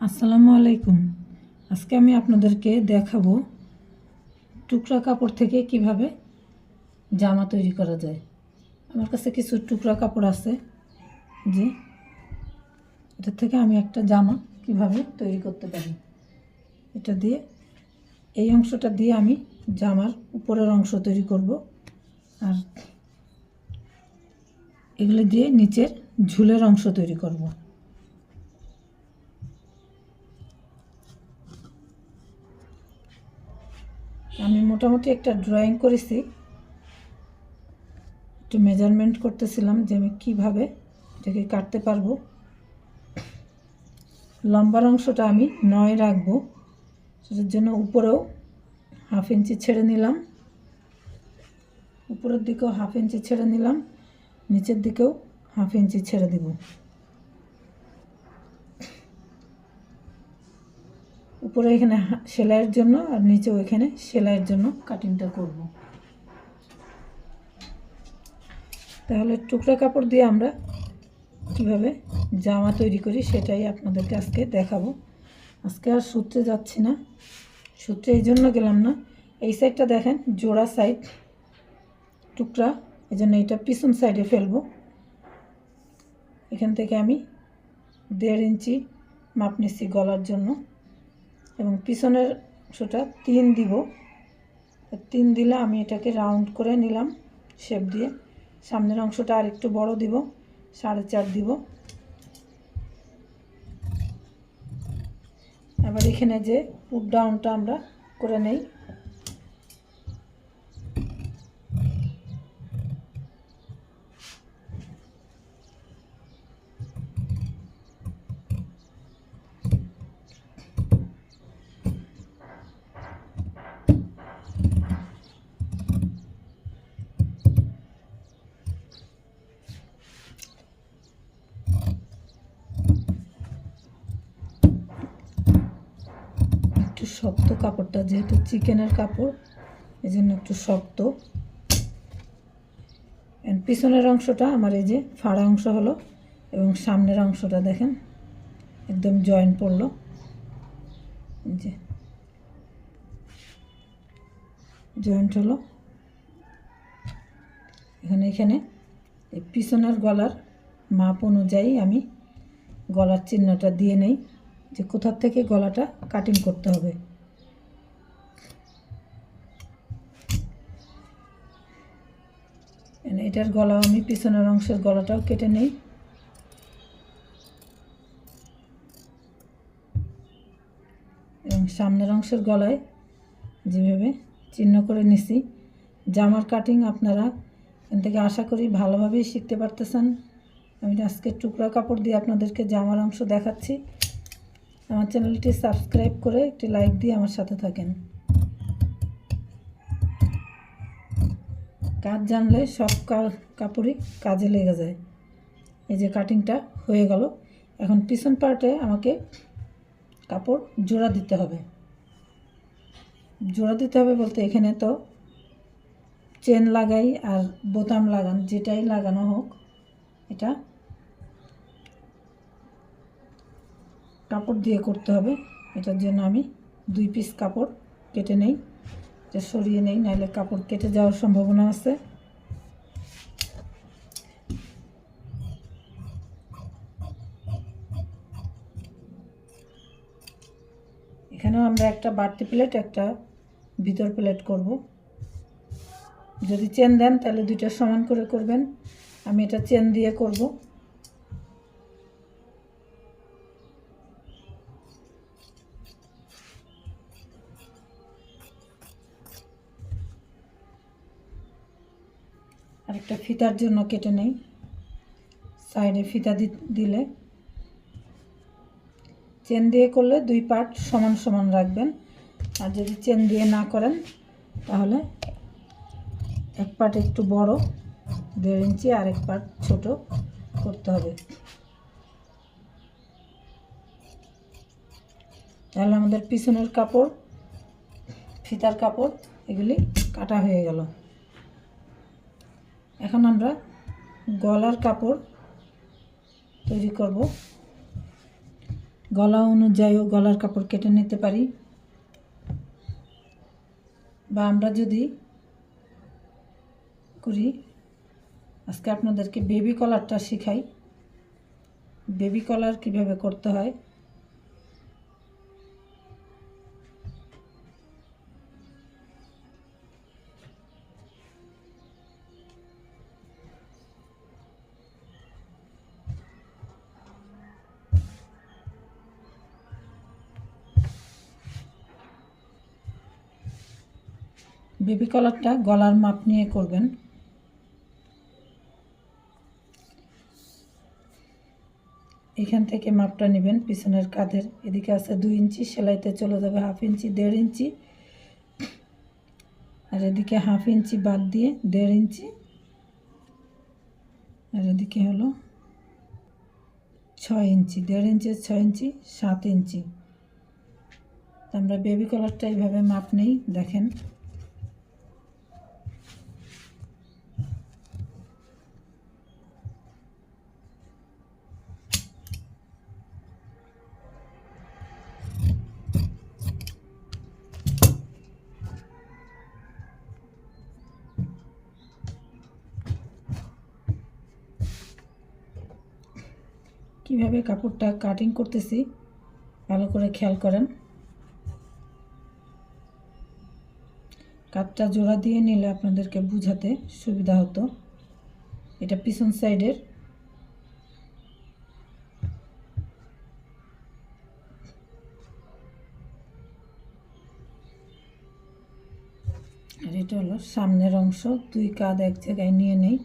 আসসালামু আলাইকুম। আজকে আমি আপনাদেরকে দেখাবো টুকরা কাপড় থেকে কীভাবে জামা তৈরি করা যায়। আমার কাছে কিছু টুকরা কাপড় আছে যে এটা থেকে আমি একটা জামা কীভাবে তৈরি করতে পারি। এটা দিয়ে এই অংশটা দিয়ে আমি জামার উপরের অংশ তৈরি করব আর এগুলো দিয়ে নিচের ঝুলের অংশ তৈরি করব। আমি মোটামুটি একটা ড্রয়িং করেছি। একটু মেজারমেন্ট করতেছিলাম যে আমি কীভাবে এটাকে কাটতে পারব। লম্বার অংশটা আমি নয় রাখব। সেটার জন্য উপরেও হাফ ইঞ্চি ছেড়ে নিলাম। উপরের দিকেও হাফ ইঞ্চি ছেড়ে নিলাম। নিচের দিকেও হাফ ইঞ্চি ছেড়ে দিব। উপরে এখানে সেলাইয়ের জন্য আর নিচেও এখানে সেলাইয়ের জন্য কাটিংটা করব। তাহলে টুকরা কাপড় দিয়ে আমরা কীভাবে জামা তৈরি করি সেটাই আপনাদেরকে আজকে দেখাবো। আজকে আর সূত্রে যাচ্ছি না। সূত্রে এই জন্য গেলাম না। এই সাইডটা দেখেন, জোড়া সাইড টুকরা এই জন্য এটা পিছন সাইডে ফেলব। এখান থেকে আমি দেড় ইঞ্চি মাপ নিচ্ছি গলার জন্য। এবং পিছনের অংশটা তিন দিব। তিন দিলে আমি এটাকে রাউন্ড করে নিলাম শেপ দিয়ে। সামনের অংশটা আর একটু বড় দিব, সাড়ে চার দিব। এবার এখানে যে পুট ডাউনটা আমরা করে নেই একটু শক্ত কাপড়টা যেহেতু চিকেনের কাপড় এই জন্য একটু শক্ত। পিছনের অংশটা আমার এই যে ফাড়া অংশ হলো এবং সামনের অংশটা দেখেন, একদম জয়েন্ট পড়ল। যে জয়েন্ট হলো। এখানে এখানে এই পিছনের গলার মাপ অনুযায়ী আমি গলার চিহ্নটা দিয়ে নেই যে কোথার থেকে গলাটা কাটিং করতে হবে। এটার গলা, আমি পিছনের অংশের গলাটাও কেটে নেই। এবং সামনের অংশের গলায় যেভাবে চিহ্ন করে নিছি। জামার কাটিং আপনারা এখান থেকে আশা করি ভালোভাবেই শিখতে পারতেছেন। আমি আজকে টুকরা কাপড় দিয়ে আপনাদেরকে জামার অংশ দেখাচ্ছি। আমার চ্যানেলটি সাবস্ক্রাইব করে একটি লাইক দিয়ে আমার সাথে থাকেন। কাজ জানলে সব কাপড়ই কাজে লেগে যায়। এই যে কাটিংটা হয়ে গেল। এখন পিছন পার্টে আমাকে কাপড় জোড়া দিতে হবে। জোড়া দিতে হবে বলতে এখানে তো চেন লাগাই আর বোতাম লাগান, যেটাই লাগানো হোক, এটা কাপড় দিয়ে করতে হবে। এটার জন্য আমি দুই পিস কাপড় কেটে নেই। এটা সরিয়ে নেই নাহলে কাপড় কেটে যাওয়ার সম্ভাবনা আছে। এখানেও আমরা একটা বাড়তি প্লেট একটা ভিতর প্লেট করব। যদি চেন দেন, তাহলে দুইটা সমান করে করবেন। আমি এটা চেন দিয়ে করব। আরেকটা ফিতার জন্য কেটে নেই। সাইডে ফিতা দিলে। চেন দিয়ে করলে দুই পার্ট সমান সমান রাখবেন। আর যদি চেন দিয়ে না করেন, তাহলে এক পার্ট একটু বড়, দেড় ইঞ্চি, আর এক পার্ট ছোট করতে হবে। তাহলে আমাদের পিছনের কাপড়, ফিতার কাপড়, এগুলি কাটা হয়ে গেল। এখন আমরা গলার কাপড় তৈরি করব। গলা অনুযায়ীও গলার কাপড় কেটে নিতে পারি। বা আমরা যদি করি, আজকে আপনাদেরকে বেবি কলারটা শেখাই। বেবি কলার কীভাবে করতে হয়? বেবি কলারটা গলার মাপ নিয়ে করবেন। এখান থেকে মাপটা নেবেন পিছনের কাঁধের। এদিকে আছে দুই ইঞ্চি, সেলাইতে চলে যাবে হাফ ইঞ্চি, দেড় ইঞ্চি। আর এদিকে হাফ ইঞ্চি বাদ দিয়ে দেড় ইঞ্চি। আর এদিকে হলো ছয় ইঞ্চি, দেড় ইঞ্চি, ছয় ইঞ্চি, সাত ইঞ্চি। আমরা বেবি কলারটা এইভাবে মাপ নেই, দেখেন। কীভাবে কাপড়টা কাটিং করতেছি, ভালো করে খেয়াল করেন। কাঠটা জোড়া দিয়ে নিলে আপনাদেরকে বুঝাতে সুবিধা হতো। এটা পিছন সাইডের। আর এটা হলো সামনের অংশ, দুই কাঁধ এক জায়গায় নিয়ে নেই।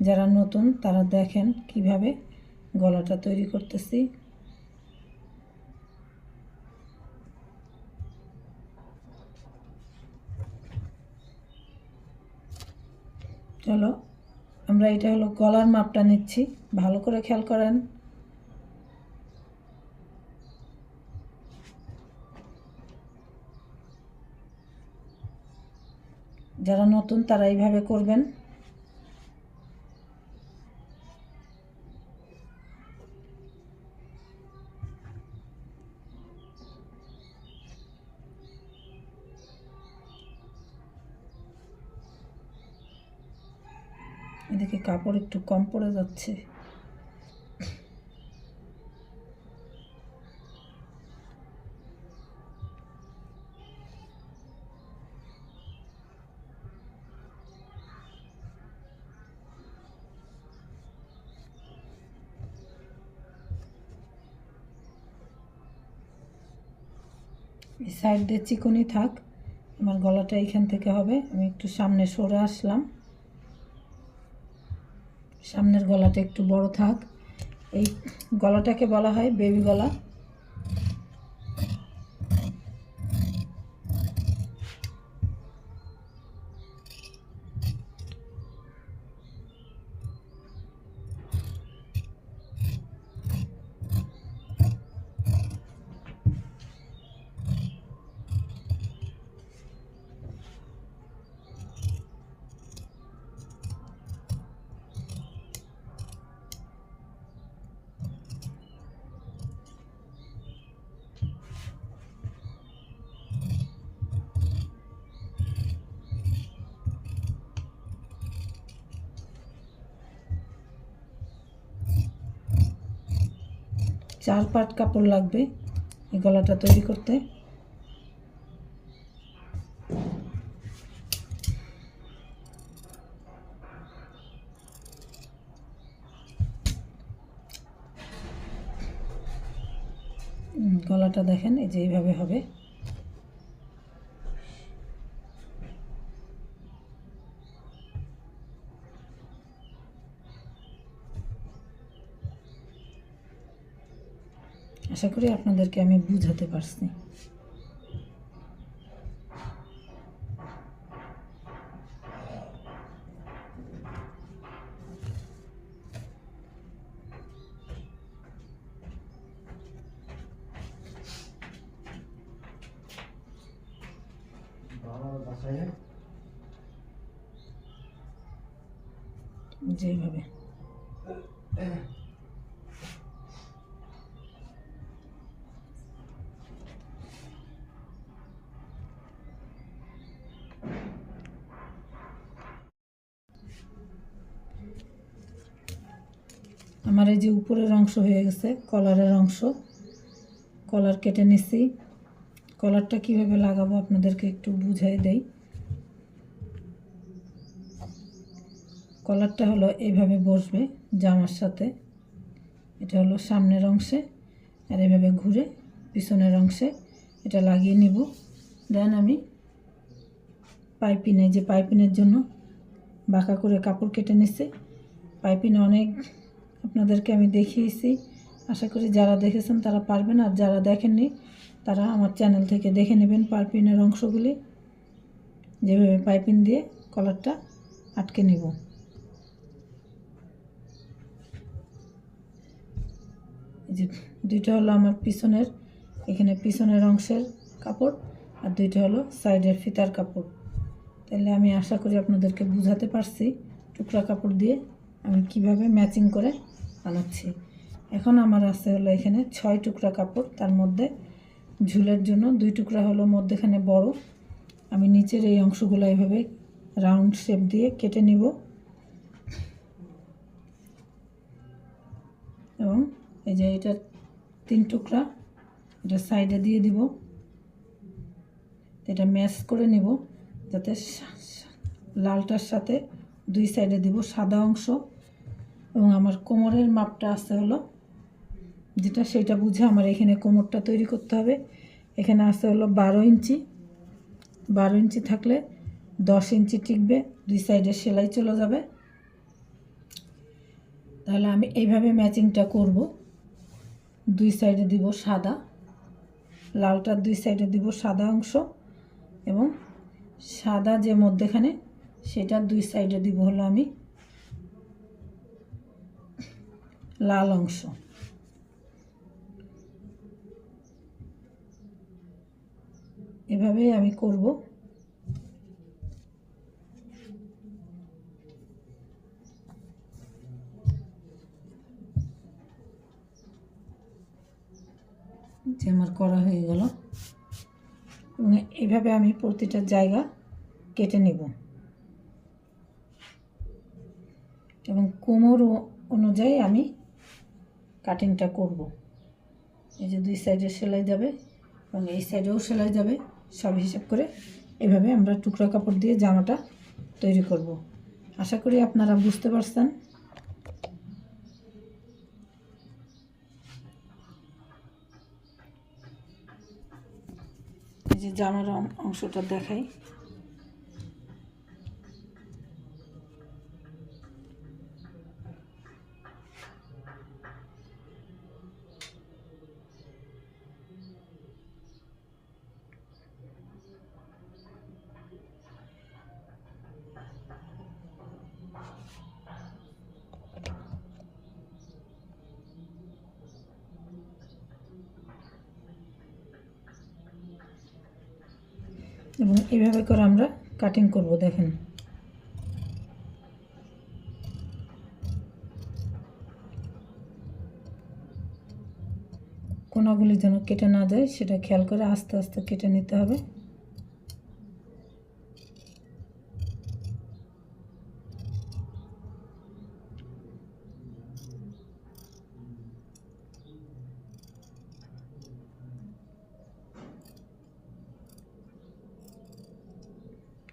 যারা নতুন, তারা দেখেন কীভাবে গলাটা তৈরি করতেছি। চলো, আমরা এটা হলো গলার মাপটা নিচ্ছি। ভালো করে খেয়াল করেন। যারা নতুন তারা এইভাবে করবেন। কাপড় একটু কম পড়ে যাচ্ছে। সাইড দিয়ে চিকনি থাক, আমার গলাটা এইখান থেকে হবে, আমি একটু সামনে সরে আসলাম। সামনের গলাটা একটু বড় থাক। এই গলাটাকে বলা হয় বেবি গলা। চার পাট কাপড় লাগবে এই গলাটা তৈরি করতে। গলাটা দেখেন এই যে এইভাবে হবে। আশা করি আপনাদেরকে আমি বুঝাতে পারছি। যেভাবে। আমার এই যে উপরের অংশ হয়ে গেছে, কলারের অংশ। কলার কেটে নিছি। কলারটা কীভাবে লাগাবো আপনাদেরকে একটু বুঝাই দেই। কলারটা হলো এইভাবে বসবে জামার সাথে। এটা হলো সামনের অংশে আর এভাবে ঘুরে পিছনের অংশে এটা লাগিয়ে নিব। দেন আমি পাইপিনে যে পাইপিনের জন্য বাঁকা করে কাপড় কেটে নিচ্ছে পাইপিনে অনেক আপনাদেরকে আমি দেখিয়েছি। আশা করি যারা দেখেছেন তারা পারবেন, আর যারা দেখেননি, তারা আমার চ্যানেল থেকে দেখে নেবেন পাইপিনের অংশগুলি। যেভাবে পাইপিন দিয়ে কলারটা আটকে নিব। যে দুইটা হলো আমার পিছনের, এখানে পিছনের অংশের কাপড়, আর দুইটা হলো সাইডের ফিতার কাপড়। তাহলে আমি আশা করি আপনাদেরকে বুঝাতে পারছি টুকরা কাপড় দিয়ে আমি কীভাবে ম্যাচিং করে বানাচ্ছি এখন আমার আছে হলো এখানে ছয় টুকরা কাপড়, তার মধ্যে ঝুলের জন্য দুই টুকরা হলো মধ্যেখানে বড়। আমি নিচের এই অংশগুলো এইভাবে রাউন্ড শেপ দিয়ে কেটে নিব। এবং এই যে এটা তিন টুকরা, এটা সাইডে দিয়ে দিব। এটা ম্যাচ করে নিব, যাতে লালটার সাথে দুই সাইডে দিব সাদা অংশ। এবং আমার কোমরের মাপটা আছে হলো, যেটা সেটা বুঝে আমার এখানে কোমরটা তৈরি করতে হবে। এখানে আছে হলো বারো ইঞ্চি। বারো ইঞ্চি থাকলে দশ ইঞ্চি টিকবে, দুই সাইডে সেলাই চলে যাবে। তাহলে আমি এইভাবে ম্যাচিংটা করব। দুই সাইডে দিব সাদা লালটার দুই সাইডে দিব সাদা অংশ এবং সাদা যে মধ্যেখানে সেটার দুই সাইডে দিব হলো আমি লাল অংশ। এভাবেই আমি করব। যে আমার করা হয়ে গেল। এবং এইভাবে আমি প্রতিটা জায়গা কেটে নেব। এবং কোমর অনুযায়ী আমি কাটিংটা করব। এই যে দুই সাইডে সেলাই যাবে এবং এই সাইডেও সেলাই যাবে, সব হিসাব করে এভাবে আমরা টুকরা কাপড় দিয়ে জামাটা তৈরি করব। আশা করি আপনারা বুঝতে পারছেন। এই যে জামার অংশটা দেখাই। এবং এভাবে করে আমরা কাটিং করব, দেখেন। কোনাগুলি যেন কেটে না যায়, সেটা খেয়াল করে আস্তে আস্তে কেটে নিতে হবে।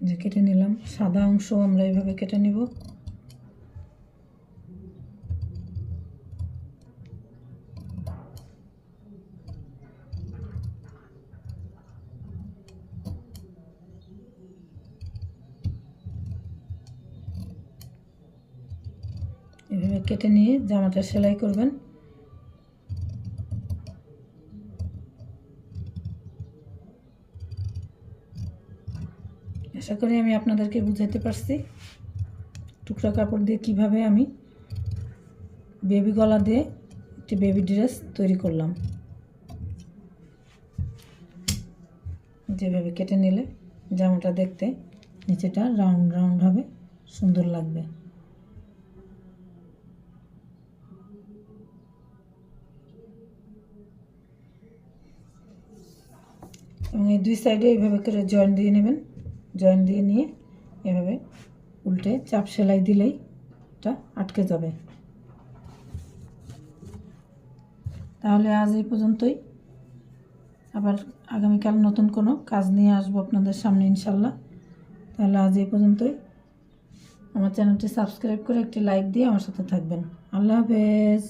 যে কেটে নিলাম, সাদা অংশ আমরা এইভাবে কেটে নিব। এভাবে কেটে নিয়ে জামাটা সেলাই করবেন। আশা করি আমি আপনাদেরকে বুঝাতে পারছি। টুকরা কাপড় দিয়ে কীভাবে আমি বেবি গলা দিয়ে একটি বেবি ড্রেস তৈরি করলাম। যেভাবে কেটে নিলে, জামাটা দেখতে নিচেটা রাউন্ড রাউন্ড হবে, সুন্দর লাগবে। এবং এই দুই সাইডে এইভাবে করে জয়েন দিয়ে নেবেন। জয়েন দিয়ে নিয়ে এভাবে উল্টে চাপ সেলাই দিলেই এটা আটকে যাবে। তাহলে আজ এই পর্যন্তই। আবার আগামীকাল নতুন কোনো কাজ নিয়ে আসব আপনাদের সামনে ইনশাল্লাহ। তাহলে আজ এই পর্যন্তই। আমার চ্যানেলটি সাবস্ক্রাইব করে একটি লাইক দিয়ে আমার সাথে থাকবেন। আল্লাহ হাফেজ।